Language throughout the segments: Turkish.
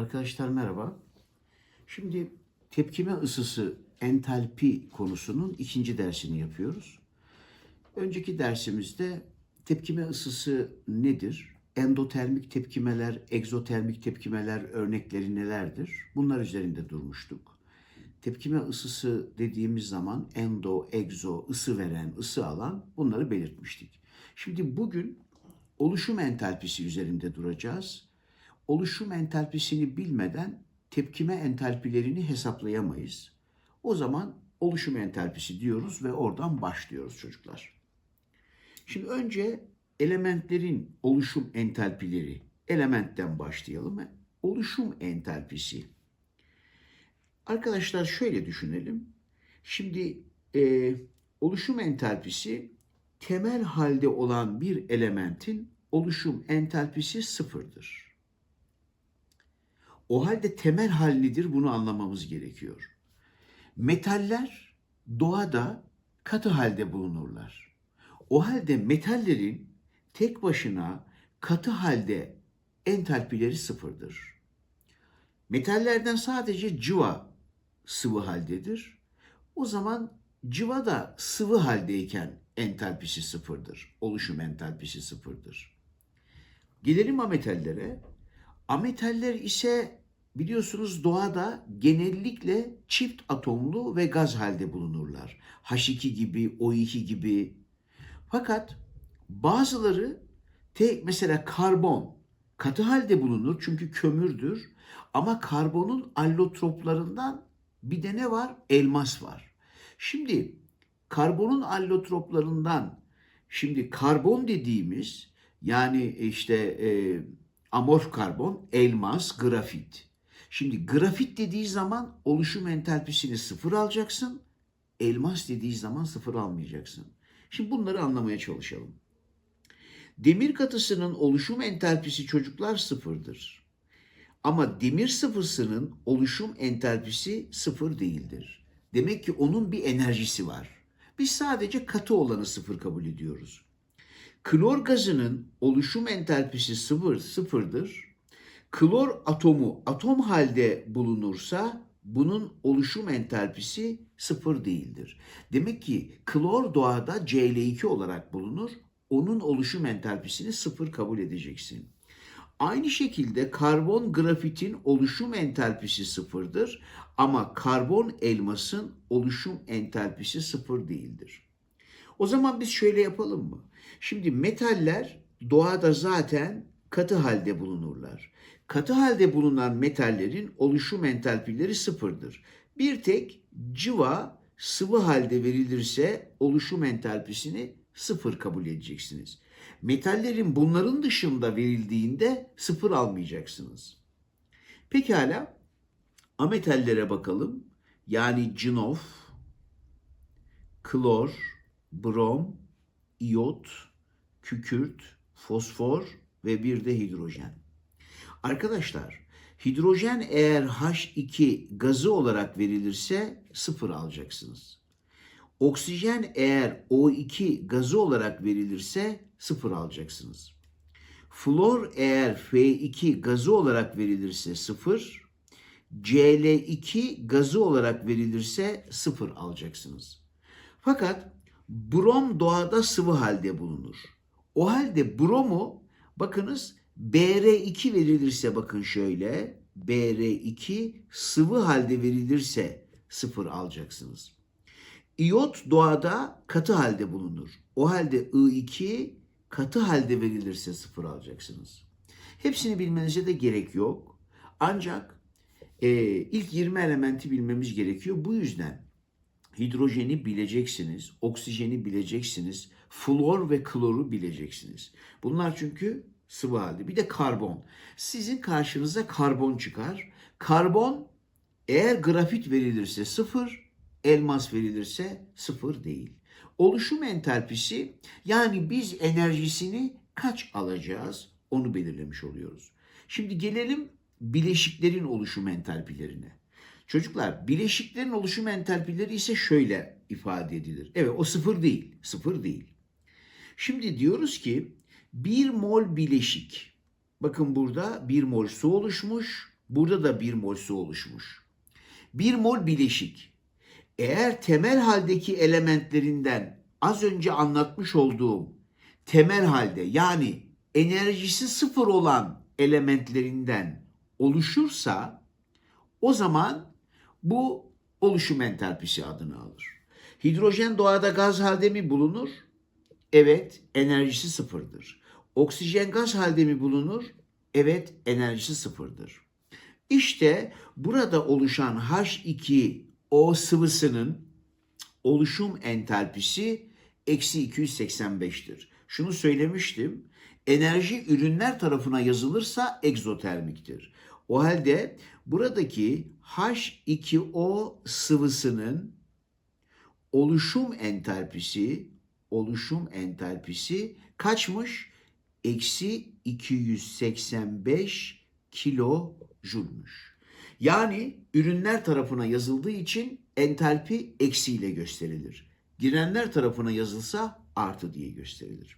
Arkadaşlar merhaba. Şimdi tepkime ısısı entalpi konusunun ikinci dersini yapıyoruz. Önceki dersimizde tepkime ısısı nedir? Endotermik tepkimeler, egzotermik tepkimeler örnekleri nelerdir? Bunlar üzerinde durmuştuk. Tepkime ısısı dediğimiz zaman endo, egzo, ısı veren, ısı alan bunları belirtmiştik. Şimdi bugün oluşum entalpisi üzerinde duracağız. Oluşum entalpisini bilmeden tepkime entalpilerini hesaplayamayız. O zaman oluşum entalpisi diyoruz ve oradan başlıyoruz çocuklar. Şimdi önce elementlerin oluşum entalpileri, elementten başlayalım. Oluşum entalpisi. Arkadaşlar şöyle düşünelim. Şimdi e, oluşum entalpisi temel halde olan bir elementin oluşum entalpisi sıfırdır. O halde temel hal nedir bunu anlamamız gerekiyor. Metaller doğada katı halde bulunurlar. O halde metallerin tek başına katı halde entalpileri sıfırdır. Metallerden sadece cıva sıvı haldedir. O zaman cıva da sıvı haldeyken entalpisi sıfırdır. Oluşum entalpisi sıfırdır. Gelelim ametallere. Ametaller ise biliyorsunuz doğada genellikle çift atomlu ve gaz halde bulunurlar. H2 gibi, O2 gibi. Fakat bazıları tek mesela karbon katı halde bulunur çünkü kömürdür. Ama karbonun allotroplarından bir de ne var? Elmas var. Şimdi karbonun allotroplarından şimdi karbon dediğimiz yani işte e, amorf karbon, elmas, grafit. Şimdi grafit dediği zaman oluşum entalpisini sıfır alacaksın. Elmas dediği zaman sıfır almayacaksın. Şimdi bunları anlamaya çalışalım. Demir katısının oluşum entalpisi çocuklar sıfırdır. Ama demir sıvısının oluşum entalpisi sıfır değildir. Demek ki onun bir enerjisi var. Biz sadece katı olanı sıfır kabul ediyoruz. Klor gazının oluşum entalpisi sıfır, sıfırdır. Klor atomu atom halde bulunursa bunun oluşum entalpisi sıfır değildir. Demek ki klor doğada Cl2 olarak bulunur. Onun oluşum entalpisini sıfır kabul edeceksin. Aynı şekilde karbon grafitin oluşum entalpisi sıfırdır ama karbon elmasın oluşum entalpisi sıfır değildir. O zaman biz şöyle yapalım mı? Şimdi metaller doğada zaten katı halde bulunurlar. Katı halde bulunan metallerin oluşum entalpileri sıfırdır. Bir tek cıva sıvı halde verilirse oluşum entalpisini sıfır kabul edeceksiniz. Metallerin bunların dışında verildiğinde sıfır almayacaksınız. Pekala ametallere bakalım. Yani cinof, klor, brom, iyot, kükürt, fosfor ve bir de hidrojen. Arkadaşlar hidrojen eğer H2 gazı olarak verilirse sıfır alacaksınız. Oksijen eğer O2 gazı olarak verilirse sıfır alacaksınız. Flor eğer F2 gazı olarak verilirse sıfır, Cl2 gazı olarak verilirse sıfır alacaksınız. Fakat brom doğada sıvı halde bulunur. O halde bromu bakınız Br2 verilirse bakın şöyle Br2 sıvı halde verilirse sıfır alacaksınız. İyot doğada katı halde bulunur. O halde I2 katı halde verilirse sıfır alacaksınız. Hepsini bilmenize de gerek yok. Ancak e, ilk 20 elementi bilmemiz gerekiyor. Bu yüzden hidrojeni bileceksiniz, oksijeni bileceksiniz, flor ve kloru bileceksiniz. Bunlar çünkü sıvı halde. Bir de karbon. Sizin karşınıza karbon çıkar. Karbon eğer grafit verilirse sıfır, elmas verilirse sıfır değil. Oluşum entalpisi yani biz enerjisini kaç alacağız onu belirlemiş oluyoruz. Şimdi gelelim bileşiklerin oluşum entalpilerine. Çocuklar bileşiklerin oluşum entalpileri ise şöyle ifade edilir. Evet o sıfır değil, sıfır değil. Şimdi diyoruz ki bir mol bileşik. Bakın burada bir mol su oluşmuş, Burada da bir mol su oluşmuş. Bir mol bileşik. Eğer temel haldeki elementlerinden az önce anlatmış olduğum temel halde yani enerjisi sıfır olan elementlerinden oluşursa o zaman bu oluşum entalpisi adını alır. Hidrojen doğada gaz halde mi bulunur? Evet, enerjisi sıfırdır. Oksijen gaz halde mi bulunur? Evet, enerjisi sıfırdır. İşte burada oluşan H2O sıvısının oluşum entalpisi eksi 285'tir. Şunu söylemiştim. Enerji ürünler tarafına yazılırsa egzotermiktir. O halde buradaki H2O sıvısının oluşum entalpisi oluşum entalpisi kaçmış? Eksi 285 kilo jülmüş. Yani ürünler tarafına yazıldığı için entalpi eksiyle gösterilir. Girenler tarafına yazılsa artı diye gösterilir.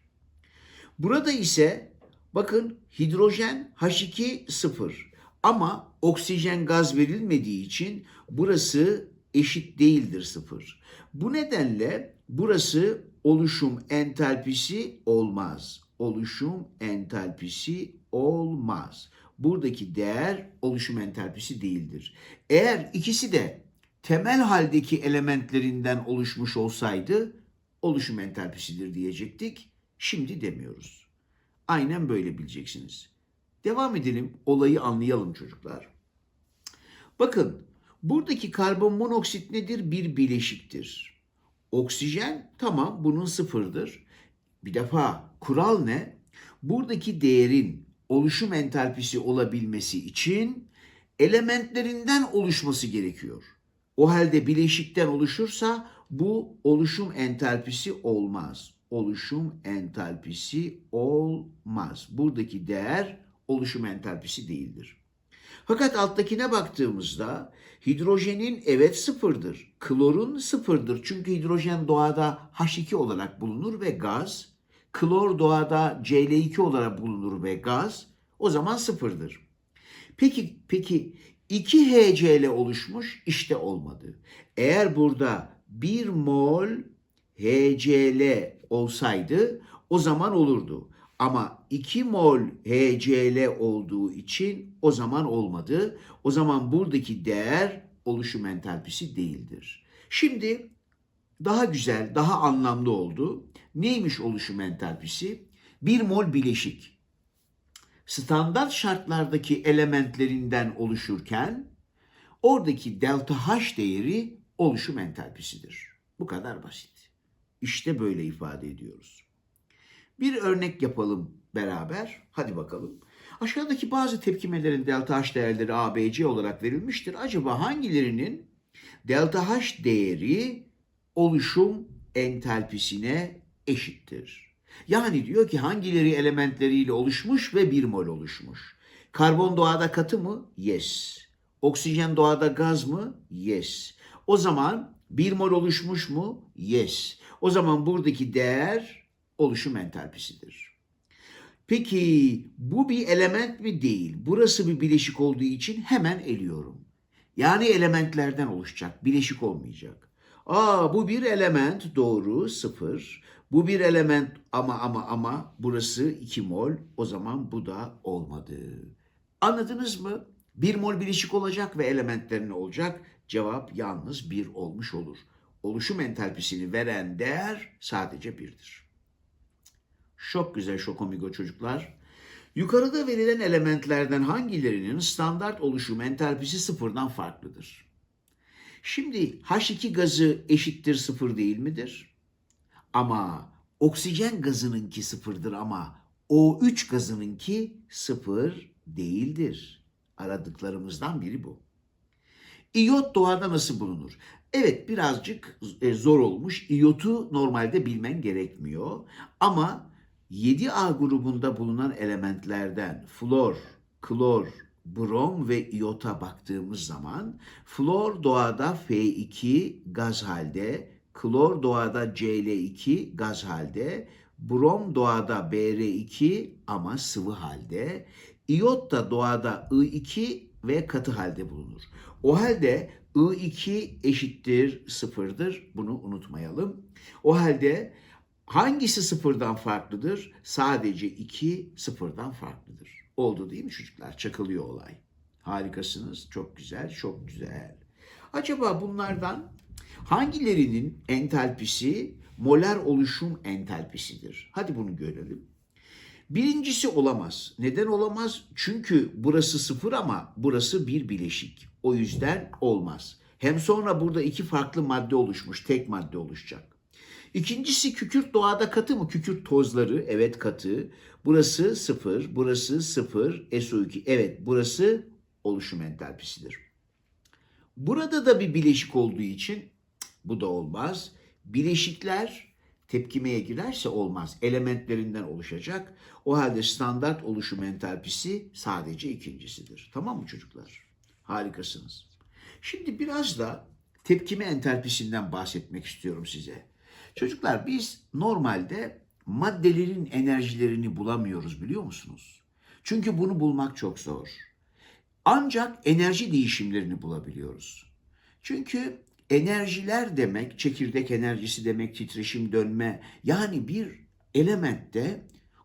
Burada ise bakın hidrojen H2 sıfır ama oksijen gaz verilmediği için burası eşit değildir sıfır. Bu nedenle burası oluşum entalpisi olmaz. Oluşum entalpisi olmaz. Buradaki değer oluşum entalpisi değildir. Eğer ikisi de temel haldeki elementlerinden oluşmuş olsaydı oluşum entalpisidir diyecektik. Şimdi demiyoruz. Aynen böyle bileceksiniz. Devam edelim, olayı anlayalım çocuklar. Bakın, buradaki karbon monoksit nedir? Bir bileşiktir. Oksijen tamam bunun sıfırdır. Bir defa kural ne? Buradaki değerin oluşum entalpisi olabilmesi için elementlerinden oluşması gerekiyor. O halde bileşikten oluşursa bu oluşum entalpisi olmaz. Oluşum entalpisi olmaz. Buradaki değer oluşum entalpisi değildir. Fakat alttakine baktığımızda hidrojenin evet sıfırdır. Klorun sıfırdır. Çünkü hidrojen doğada H2 olarak bulunur ve gaz. Klor doğada Cl2 olarak bulunur ve gaz. O zaman sıfırdır. Peki, peki 2 HCl oluşmuş işte olmadı. Eğer burada 1 mol HCl olsaydı o zaman olurdu. Ama 2 mol HCl olduğu için o zaman olmadı. O zaman buradaki değer oluşum entalpisi değildir. Şimdi daha güzel, daha anlamlı oldu. Neymiş oluşum entalpisi? 1 mol bileşik. Standart şartlardaki elementlerinden oluşurken oradaki delta H değeri oluşum entalpisidir. Bu kadar basit. İşte böyle ifade ediyoruz. Bir örnek yapalım beraber. Hadi bakalım. Aşağıdaki bazı tepkimelerin delta H değerleri A, B, C olarak verilmiştir. Acaba hangilerinin delta H değeri oluşum entalpisine eşittir? Yani diyor ki hangileri elementleriyle oluşmuş ve bir mol oluşmuş. Karbon doğada katı mı? Yes. Oksijen doğada gaz mı? Yes. O zaman bir mol oluşmuş mu? Yes. O zaman buradaki değer oluşum entalpisidir. Peki bu bir element mi değil? Burası bir bileşik olduğu için hemen eliyorum. Yani elementlerden oluşacak, bileşik olmayacak. Aa bu bir element doğru sıfır. Bu bir element ama ama ama burası 2 mol. O zaman bu da olmadı. Anladınız mı? 1 mol bileşik olacak ve elementlerin olacak. Cevap yalnız 1 olmuş olur. Oluşum entalpisini veren değer sadece 1'dir. Çok güzel şokomigo çocuklar. Yukarıda verilen elementlerden hangilerinin standart oluşum entalpisi sıfırdan farklıdır? Şimdi H2 gazı eşittir sıfır değil midir? Ama oksijen gazınınki sıfırdır ama O3 gazınınki sıfır değildir. Aradıklarımızdan biri bu. İyot doğada nasıl bulunur? Evet birazcık e, zor olmuş. İyotu normalde bilmen gerekmiyor. Ama 7A grubunda bulunan elementlerden flor, klor, brom ve iyota baktığımız zaman flor doğada F2 gaz halde, klor doğada Cl2 gaz halde, brom doğada Br2 ama sıvı halde, iyot da doğada I2 ve katı halde bulunur. O halde I2 eşittir sıfırdır. Bunu unutmayalım. O halde hangisi sıfırdan farklıdır? Sadece 2 sıfırdan farklıdır. Oldu değil mi çocuklar? Çakılıyor olay. Harikasınız. Çok güzel, çok güzel. Acaba bunlardan hangilerinin entalpisi molar oluşum entalpisidir? Hadi bunu görelim. Birincisi olamaz. Neden olamaz? Çünkü burası sıfır ama burası bir bileşik. O yüzden olmaz. Hem sonra burada iki farklı madde oluşmuş. Tek madde oluşacak. İkincisi kükürt doğada katı mı? Kükürt tozları evet katı. Burası sıfır, burası sıfır, SO2. Evet burası oluşum entalpisidir. Burada da bir bileşik olduğu için bu da olmaz. Bileşikler tepkimeye girerse olmaz. Elementlerinden oluşacak. O halde standart oluşum entalpisi sadece ikincisidir. Tamam mı çocuklar? Harikasınız. Şimdi biraz da tepkime entalpisinden bahsetmek istiyorum size. Çocuklar biz normalde maddelerin enerjilerini bulamıyoruz biliyor musunuz? Çünkü bunu bulmak çok zor. Ancak enerji değişimlerini bulabiliyoruz. Çünkü enerjiler demek, çekirdek enerjisi demek, titreşim dönme. Yani bir elementte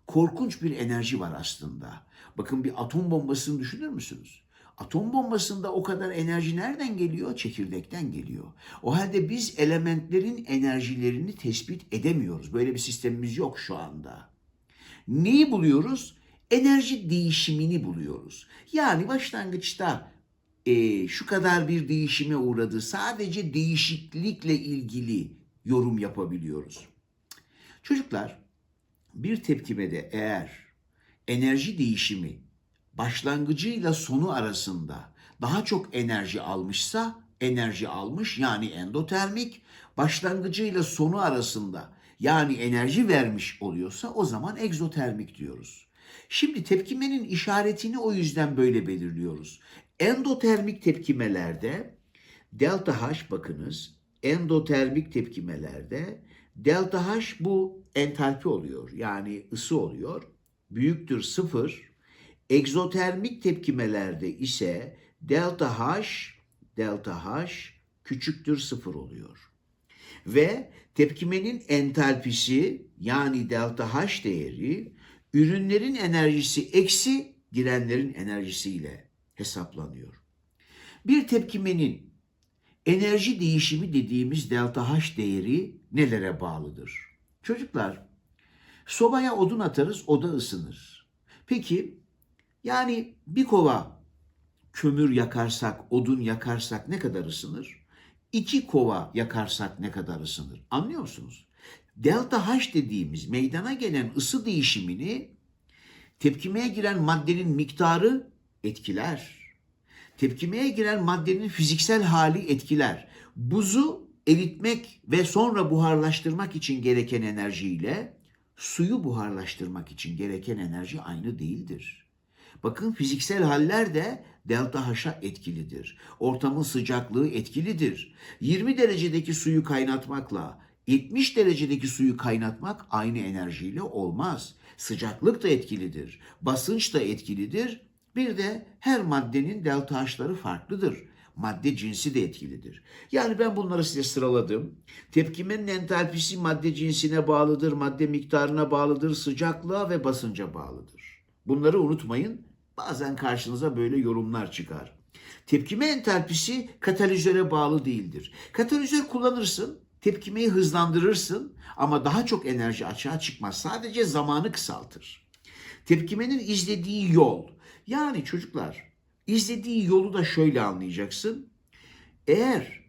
korkunç bir enerji var aslında. Bakın bir atom bombasını düşünür müsünüz? Atom bombasında o kadar enerji nereden geliyor? Çekirdekten geliyor. O halde biz elementlerin enerjilerini tespit edemiyoruz. Böyle bir sistemimiz yok şu anda. Neyi buluyoruz? Enerji değişimini buluyoruz. Yani başlangıçta e, şu kadar bir değişime uğradı. Sadece değişiklikle ilgili yorum yapabiliyoruz. Çocuklar bir tepkimede eğer enerji değişimi başlangıcıyla sonu arasında daha çok enerji almışsa enerji almış yani endotermik başlangıcıyla sonu arasında yani enerji vermiş oluyorsa o zaman egzotermik diyoruz. Şimdi tepkimenin işaretini o yüzden böyle belirliyoruz. Endotermik tepkimelerde delta H bakınız endotermik tepkimelerde delta H bu entalpi oluyor yani ısı oluyor. Büyüktür sıfır. Egzotermik tepkimelerde ise delta H delta H küçüktür sıfır oluyor. Ve tepkimenin entalpisi yani delta H değeri ürünlerin enerjisi eksi girenlerin enerjisiyle hesaplanıyor. Bir tepkimenin enerji değişimi dediğimiz delta H değeri nelere bağlıdır? Çocuklar, sobaya odun atarız, oda ısınır. Peki, yani bir kova kömür yakarsak, odun yakarsak ne kadar ısınır? İki kova yakarsak ne kadar ısınır? Anlıyor musunuz? Delta H dediğimiz meydana gelen ısı değişimini tepkimeye giren maddenin miktarı etkiler. Tepkimeye giren maddenin fiziksel hali etkiler. Buzu eritmek ve sonra buharlaştırmak için gereken enerjiyle suyu buharlaştırmak için gereken enerji aynı değildir. Bakın fiziksel haller de delta H'a etkilidir. Ortamın sıcaklığı etkilidir. 20 derecedeki suyu kaynatmakla 70 derecedeki suyu kaynatmak aynı enerjiyle olmaz. Sıcaklık da etkilidir. Basınç da etkilidir. Bir de her maddenin delta H'ları farklıdır. Madde cinsi de etkilidir. Yani ben bunları size sıraladım. Tepkimenin entalpisi madde cinsine bağlıdır, madde miktarına bağlıdır, sıcaklığa ve basınca bağlıdır. Bunları unutmayın. Bazen karşınıza böyle yorumlar çıkar. Tepkime entalpisi katalizöre bağlı değildir. Katalizör kullanırsın, tepkimeyi hızlandırırsın ama daha çok enerji açığa çıkmaz. Sadece zamanı kısaltır. Tepkimenin izlediği yol. Yani çocuklar izlediği yolu da şöyle anlayacaksın. Eğer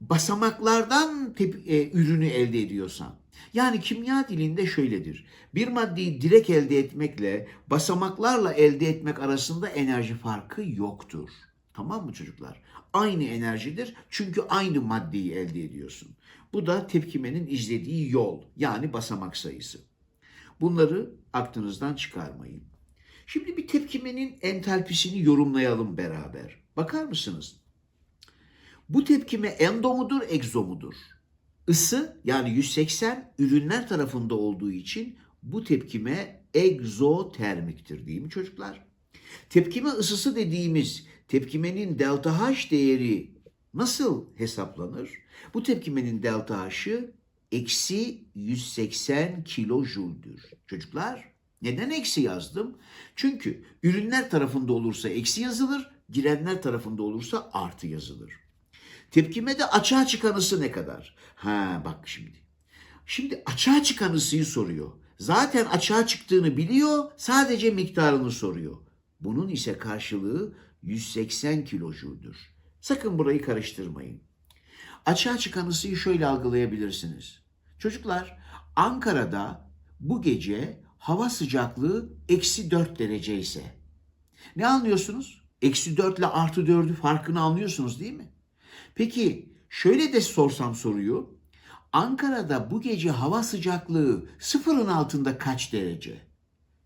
basamaklardan tep- e, ürünü elde ediyorsan yani kimya dilinde şöyledir. Bir maddeyi direkt elde etmekle basamaklarla elde etmek arasında enerji farkı yoktur. Tamam mı çocuklar? Aynı enerjidir çünkü aynı maddeyi elde ediyorsun. Bu da tepkimenin izlediği yol yani basamak sayısı. Bunları aklınızdan çıkarmayın. Şimdi bir tepkimenin entalpisini yorumlayalım beraber. Bakar mısınız? Bu tepkime endo mudur, egzo mudur? Isı yani 180 ürünler tarafında olduğu için bu tepkime egzotermiktir değil mi çocuklar? Tepkime ısısı dediğimiz tepkimenin delta H değeri nasıl hesaplanır? Bu tepkimenin delta H'ı eksi 180 kilojoule'dür. Çocuklar neden eksi yazdım? Çünkü ürünler tarafında olursa eksi yazılır, girenler tarafında olursa artı yazılır. Tepkimede açığa çıkan ne kadar? Ha bak şimdi. Şimdi açığa çıkan ısıyı soruyor. Zaten açığa çıktığını biliyor, sadece miktarını soruyor. Bunun ise karşılığı 180 kilojoule'dur. Sakın burayı karıştırmayın. Açığa çıkan ısıyı şöyle algılayabilirsiniz. Çocuklar, Ankara'da bu gece hava sıcaklığı eksi 4 derece ise ne anlıyorsunuz? Eksi 4 ile artı 4'ü farkını anlıyorsunuz değil mi? Peki şöyle de sorsam soruyu. Ankara'da bu gece hava sıcaklığı sıfırın altında kaç derece?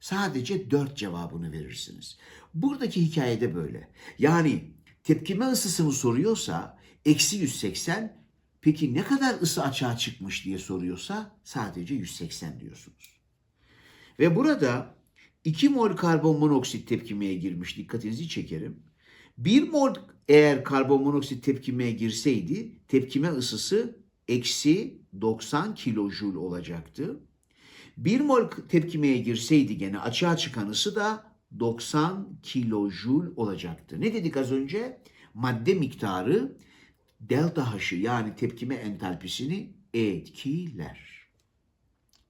Sadece 4 cevabını verirsiniz. Buradaki hikayede böyle. Yani tepkime ısısını soruyorsa eksi 180 peki ne kadar ısı açığa çıkmış diye soruyorsa sadece 180 diyorsunuz. Ve burada 2 mol karbon monoksit tepkimeye girmiş dikkatinizi çekerim. 1 mol eğer karbon monoksit tepkimeye girseydi tepkime ısısı eksi 90 kilojoule olacaktı. 1 mol tepkimeye girseydi gene açığa çıkan ısı da 90 kilojoule olacaktı. Ne dedik az önce? Madde miktarı delta H'ı yani tepkime entalpisini etkiler.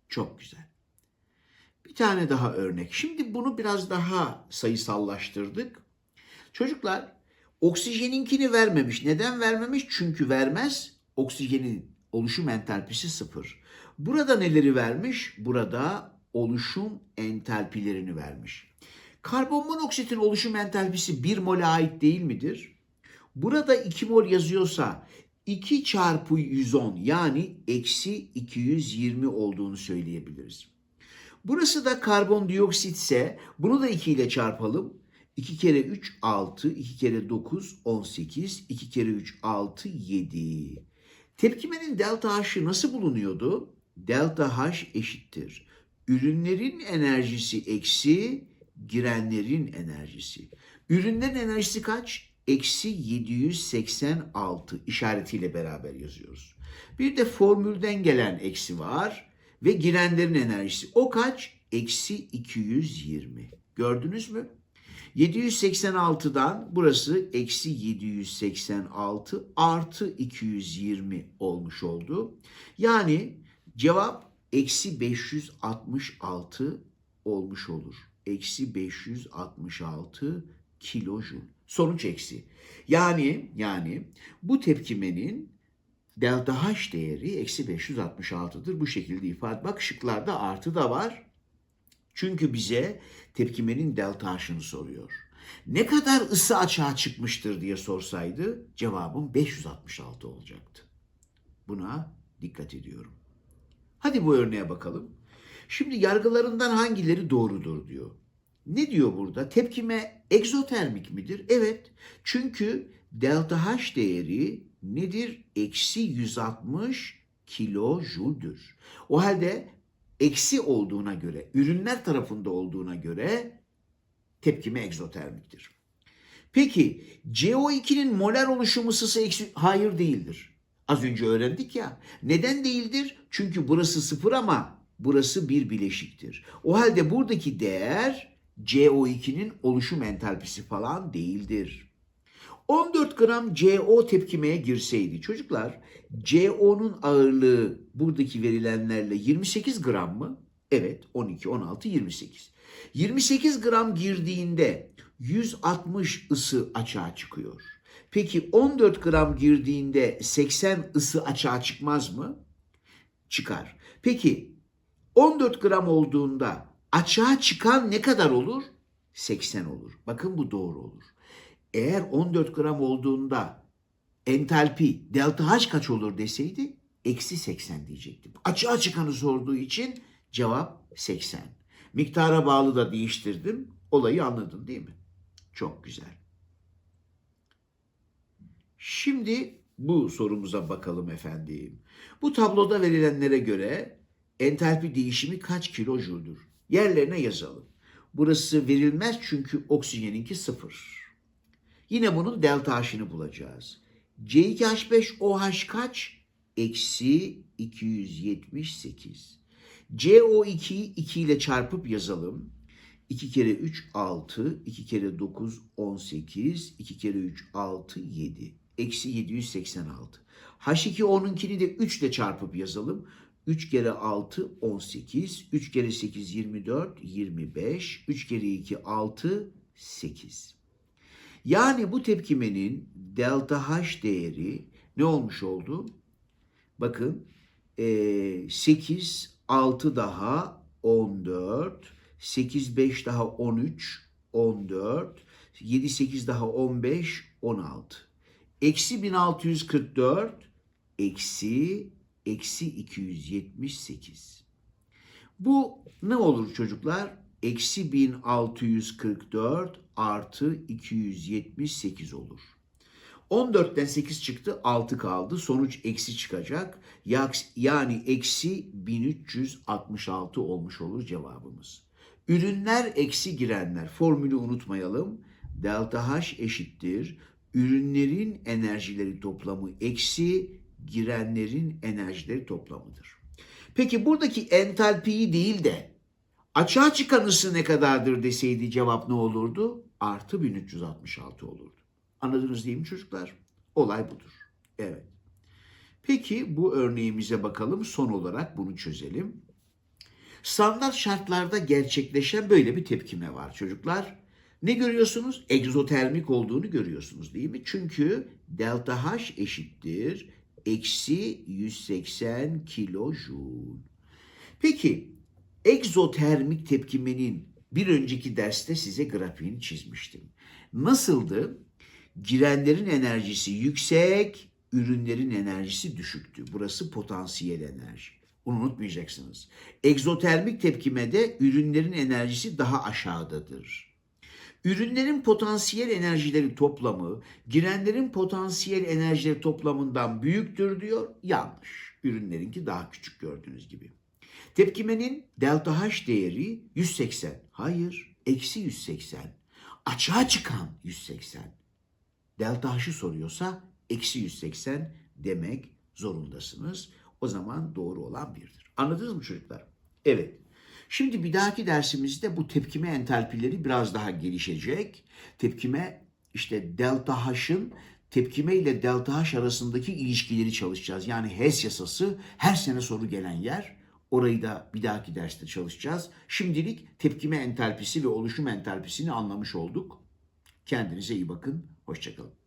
Çok güzel. Bir tane daha örnek. Şimdi bunu biraz daha sayısallaştırdık. Çocuklar oksijeninkini vermemiş. Neden vermemiş? Çünkü vermez. Oksijenin oluşum entalpisi sıfır. Burada neleri vermiş? Burada oluşum entalpilerini vermiş. Karbon monoksitin oluşum entalpisi 1 mole ait değil midir? Burada 2 mol yazıyorsa 2 çarpı 110 yani eksi 220 olduğunu söyleyebiliriz. Burası da karbondioksit ise bunu da 2 ile çarpalım. 2 kere 3 6, 2 kere 9 18, 2 kere 3 6 7. Tepkimenin delta H'ı nasıl bulunuyordu? Delta H eşittir. Ürünlerin enerjisi eksi girenlerin enerjisi. Ürünlerin enerjisi kaç? Eksi 786 işaretiyle beraber yazıyoruz. Bir de formülden gelen eksi var ve girenlerin enerjisi. O kaç? Eksi 220. Gördünüz mü? 786'dan burası eksi 786 artı 220 olmuş oldu. Yani cevap eksi 566 olmuş olur. Eksi 566 kilojul. Sonuç eksi. Yani yani bu tepkimenin delta H değeri eksi 566'dır. Bu şekilde ifade. Bak şıklarda artı da var. Çünkü bize tepkimenin delta H'ını soruyor. Ne kadar ısı açığa çıkmıştır diye sorsaydı cevabım 566 olacaktı. Buna dikkat ediyorum. Hadi bu örneğe bakalım. Şimdi yargılarından hangileri doğrudur diyor. Ne diyor burada? Tepkime egzotermik midir? Evet. Çünkü delta H değeri nedir? Eksi 160 kilojoule'dür. O halde eksi olduğuna göre, ürünler tarafında olduğuna göre tepkime egzotermiktir. Peki CO2'nin molar oluşum ısısı eksi... Hayır değildir. Az önce öğrendik ya. Neden değildir? Çünkü burası sıfır ama burası bir bileşiktir. O halde buradaki değer CO2'nin oluşum entalpisi falan değildir. 14 gram CO tepkimeye girseydi çocuklar CO'nun ağırlığı buradaki verilenlerle 28 gram mı? Evet 12, 16, 28. 28 gram girdiğinde 160 ısı açığa çıkıyor. Peki 14 gram girdiğinde 80 ısı açığa çıkmaz mı? Çıkar. Peki 14 gram olduğunda açığa çıkan ne kadar olur? 80 olur. Bakın bu doğru olur. Eğer 14 gram olduğunda entalpi delta H kaç olur deseydi eksi 80 diyecektim. Açığa çıkanı sorduğu için cevap 80. Miktara bağlı da değiştirdim. Olayı anladın değil mi? Çok güzel. Şimdi bu sorumuza bakalım efendim. Bu tabloda verilenlere göre entalpi değişimi kaç kilojoule'dur? Yerlerine yazalım. Burası verilmez çünkü oksijeninki sıfır. Yine bunun delta H'ını bulacağız. C2H5OH kaç? Eksi 278. CO2'yi 2 ile çarpıp yazalım. 2 kere 3 6, 2 kere 9 18, 2 kere 3 6 7. Eksi 786. H2 10'unkini de 3 ile çarpıp yazalım. 3 kere 6 18, 3 kere 8 24, 25, 3 kere 2 6, 8. Yani bu tepkimenin delta H değeri ne olmuş oldu? Bakın eee, 8, 6 daha 14, 8, 5 daha 13, 14, 7, 8 daha 15, 16. Eksi 1644, eksi, eksi 278. Bu ne olur çocuklar? Eksi 1644 artı 278 olur. 14'ten 8 çıktı 6 kaldı. Sonuç eksi çıkacak. Yani eksi 1366 olmuş olur cevabımız. Ürünler eksi girenler. Formülü unutmayalım. Delta H eşittir. Ürünlerin enerjileri toplamı eksi girenlerin enerjileri toplamıdır. Peki buradaki entalpiyi değil de açığa çıkan ısı ne kadardır deseydi cevap ne olurdu? Artı 1366 olurdu. Anladınız değil mi çocuklar? Olay budur. Evet. Peki bu örneğimize bakalım. Son olarak bunu çözelim. Standart şartlarda gerçekleşen böyle bir tepkime var çocuklar. Ne görüyorsunuz? Egzotermik olduğunu görüyorsunuz değil mi? Çünkü delta H eşittir eksi 180 kilojoule. Peki egzotermik tepkimenin bir önceki derste size grafiğini çizmiştim. Nasıldı? Girenlerin enerjisi yüksek, ürünlerin enerjisi düşüktü. Burası potansiyel enerji. Bunu unutmayacaksınız. Egzotermik tepkimede ürünlerin enerjisi daha aşağıdadır. Ürünlerin potansiyel enerjileri toplamı girenlerin potansiyel enerjileri toplamından büyüktür diyor. Yanlış. Ürünlerinki daha küçük gördüğünüz gibi. Tepkimenin delta H değeri 180. Hayır, eksi 180. Açığa çıkan 180. Delta H'ı soruyorsa eksi 180 demek zorundasınız. O zaman doğru olan birdir. Anladınız mı çocuklar? Evet. Şimdi bir dahaki dersimizde bu tepkime entalpileri biraz daha gelişecek. Tepkime işte delta H'ın tepkime ile delta H arasındaki ilişkileri çalışacağız. Yani HES yasası her sene soru gelen yer. Orayı da bir dahaki derste çalışacağız. Şimdilik tepkime entalpisi ve oluşum entalpisini anlamış olduk. Kendinize iyi bakın. Hoşçakalın.